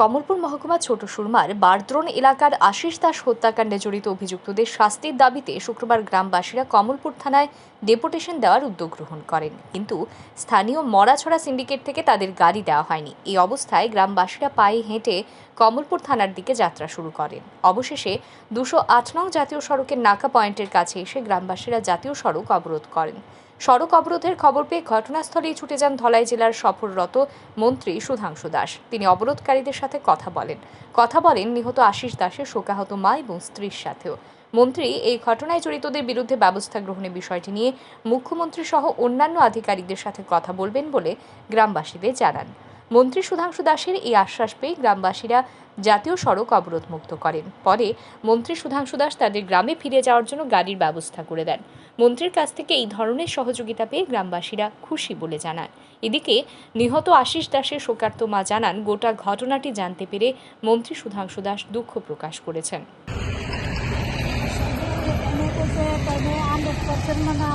কমলপুর মহকুমা ছোট সুরমার বারদ্রোন এলাকার আশিস দাস হত্যাকাণ্ডে জড়িত অভিযুক্তদের শাস্তির দাবিতে শুক্রবার গ্রামবাসীরা কমলপুর থানায় ডেপুটেশন দেওয়ার উদ্যোগ গ্রহণ করেন। কিন্তু স্থানীয় মরাছড়া সিন্ডিকেট থেকে তাদের গাড়ি দেওয়া হয়নি। এই অবস্থায় গ্রামবাসীরা পায়ে হেঁটে কমলপুর থানার দিকে যাত্রা শুরু করেন। অবশেষে দুশো আট নং জাতীয় সড়কের নাকা পয়েন্টের কাছে এসে গ্রামবাসীরা জাতীয় সড়ক অবরোধ করেন। সড়ক অবরোধের খবর পেয়ে ঘটনাস্থলেই ছুটে যান ধলাই জেলার সফররত মন্ত্রী সুধাংশু দাস। তিনি অবরোধকারীদের সাথে কথা বলেন। কথা বলেন নিহত আশিস দাসের শোকাহত মা এবং স্ত্রীর সাথেও। মন্ত্রী এই ঘটনায় জড়িতদের বিরুদ্ধে ব্যবস্থা গ্রহণের বিষয়টি নিয়ে মুখ্যমন্ত্রী সহ অন্যান্য আধিকারিকদের সাথে কথা বলবেন বলে গ্রামবাসীদের জানান। মন্ত্রী সুধাংশু দাসের এই আশ্বাস পেয়ে গ্রামবাসীরা জাতীয় সড়ক অবরোধ মুক্ত করেন। পরে মন্ত্রী সুধাংশু দাস তাদের গ্রামে ফিরে যাওয়ার জন্য গাড়ির ব্যবস্থা করে দেন। মন্ত্রীর কাছ থেকে এই ধরনের সহযোগিতা পেয়ে গ্রামবাসীরা খুশি বলে জানান। এদিকে নিহত আশিস দাসের শোকার্ত মা জানান, গোটা ঘটনাটি জানতে পেরে মন্ত্রী সুধাংশু দাস দুঃখ প্রকাশ করেছেন।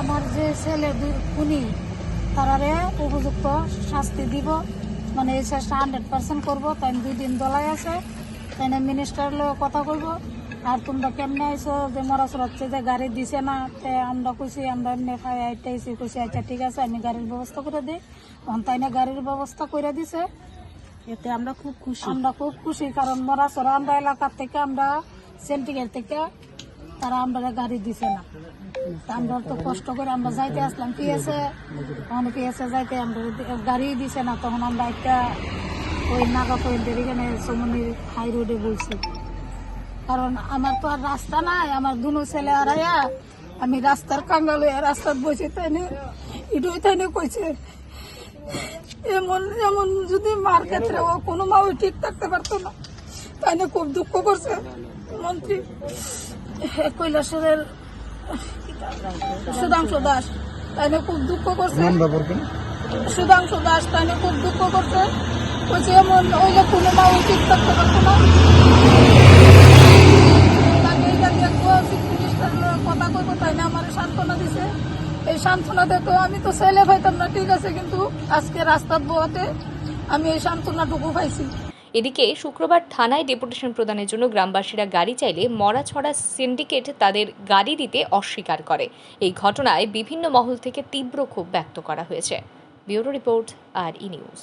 আমার যে ছেলে খুনি তারারে উপযুক্ত শাস্তি দিব। মানে এই চেষ্টা হান্ড্রেড পার্সেন্ট করব তাই দুই দিন দলাই আছে। তাই মিনিস্টার লোক কথা কইব আর তোমরা কেমনে আইসো যে মরাসর হচ্ছে যে গাড়ি দিছে না তে আমরা কইছি আমরা এমনি খাই আইতেছি কইছি আচ্ছা ঠিক আছে আমি গাড়ির ব্যবস্থা করে দিই। তখন তাই না গাড়ির ব্যবস্থা করে দিছে। এতে আমরা খুব খুশি। আমরা খুব খুশি কারণ মরাসর আমরা এলাকার থেকে আমরা সেন্টিগেট থেকে তারা আমরা গাড়ি দিছে না। আমরা তো কষ্ট করে আমরা যাইতে আসলাম। কি আছে অনেকে এসে যাইতে আমরা গাড়ি দিছে না, তখন আমরা একটা ওই নাগা পয়েন্টের এখানে সমনির হাই রোডে বলছি কারণ আমার তো আর রাস্তা নাই, আমার দুনো ছেলে আড়াইয়া আমি রাস্তার কাঙ্গাল হয়ে রাস্তার বসে তাই এটাই তাই কইছে, এমন এমন যদি মার ক্ষেত্রে ও কোনো মাও ঠিক থাকতে পারতো না তাই খুব দুঃখ করছে মন্ত্রী। কৈলাসের সুধাংশু দাস তাই খুব দুঃখ করছে। সুধাংশু দাস তাইনে খুব দুঃখ করছে। বলছে এমন ওইলে কোনো মাও ঠিক থাকতে পারতো না। কথা কইবো তাই না আমার সান্ত্বনা দিছে। এই সান্ত্বনা দেখো আমি তো ছেলে পাইতাম না ঠিক আছে কিন্তু আজকে রাস্তার বোয়াতে আমি এই সান্ত্বনাটুকু পাইছি। এদিকে শুক্রবার থানায় ডেপুটেশন প্রদানের জন্য গ্রামবাসীরা গাড়ি চাইলে মরাছড়া সিন্ডিকেট তাদের গাড়ি দিতে অস্বীকার করে। এই ঘটনায় বিভিন্ন মহল থেকে তীব্র ক্ষোভ ব্যক্ত করা হয়েছে। Bureau report, R E news.